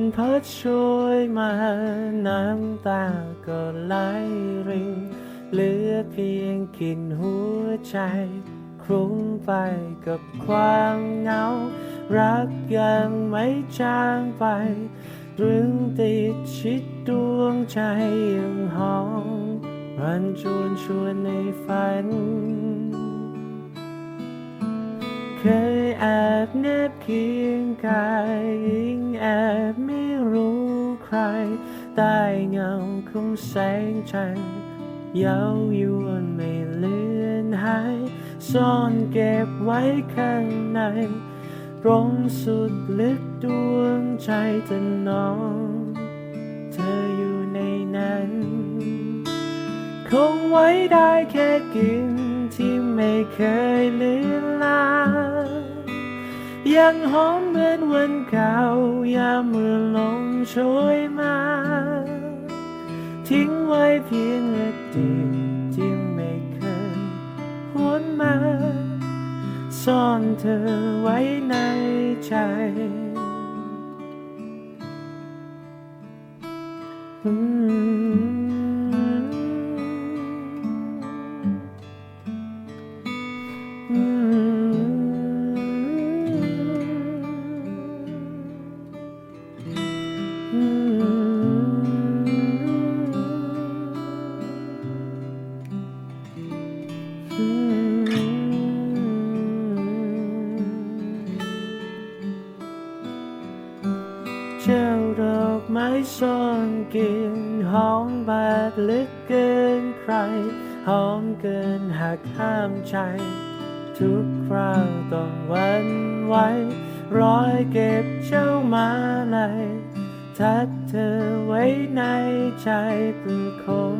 นพัดช่วยมาน้ำตาก็ไหลรินเหลือเพียงกลินหัวใจคลุ้งไปกับความเหงา รักยังไม่จางไปตรึงติดชิดดวงใจยังหอมรันจวนชวนในฝัน เคยแอบแนบเคียงกายยิ่งแอบไม่รู้ใครใต้เงาของแสงจันทร์เย้ายวนไม่เลือนหาย ซ่อนเก็บไว้ข้างในตรงสุดลึกดวงใจเธอน้อง เธออยู่ในนั้น คงไว้ได้แค่กลินที่ไม่เคยเลือนลาง ยังหอมเหมือนวันเก่ายามเมื่อลมโชยมา ทิ้งไว้เพียงอดีตที่ไม่เคยหวนมา ซ่อนเธอไว้ในใจอื เจ้าดอกไม้ซ่อนกลิ่นหอมบาดลึกเกินใคร หอมเกินหักห้ามใจ ทุกคราวต้องวันไหวร้อยเก็บเจ้ามาเลยทัดเธอไว้ในใจเพื่อคง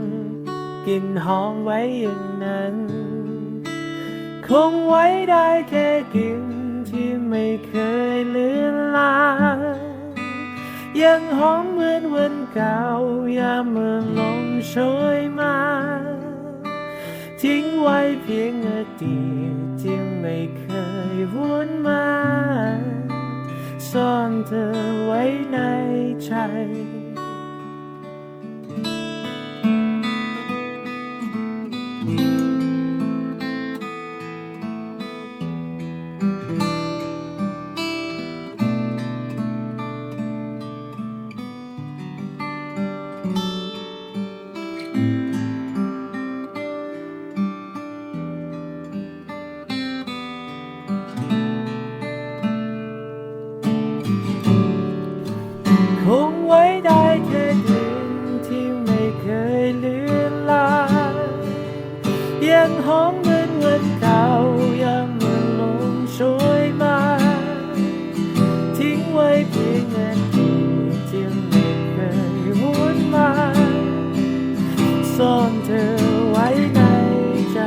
กลินหอมไว้อย่างนั้น คงไว้ได้แค่กลิ่นที่ไม่เคยเลือนลาง ยังหอมเหมือนวันเก่ายามเมื่อลมโชยมา ทิ้งไว้เพียงอดีตที่ไม่เคยวนมา ซ่อนเธอไว้ในใจ งหอมเหมือนวันเก่ายามเมื่อลมโชยมา ทิ้งไว้เพียงอดีตที่ไม่เคยหวนมาซ่อนเธอไว้ในใจ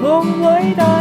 คงไว้ได้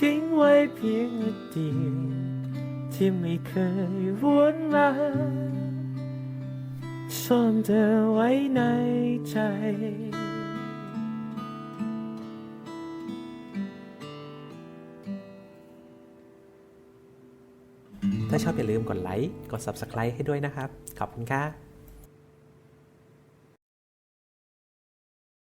ทิ้งไว้เพียงอดีตที่ไม่เคยวนมาซ่อนเธอไว้ในใจ ถ้าชอบอย่าลืมกดไลค์ กด Subscribe ให้ด้วยนะครับ ขอบคุณครับ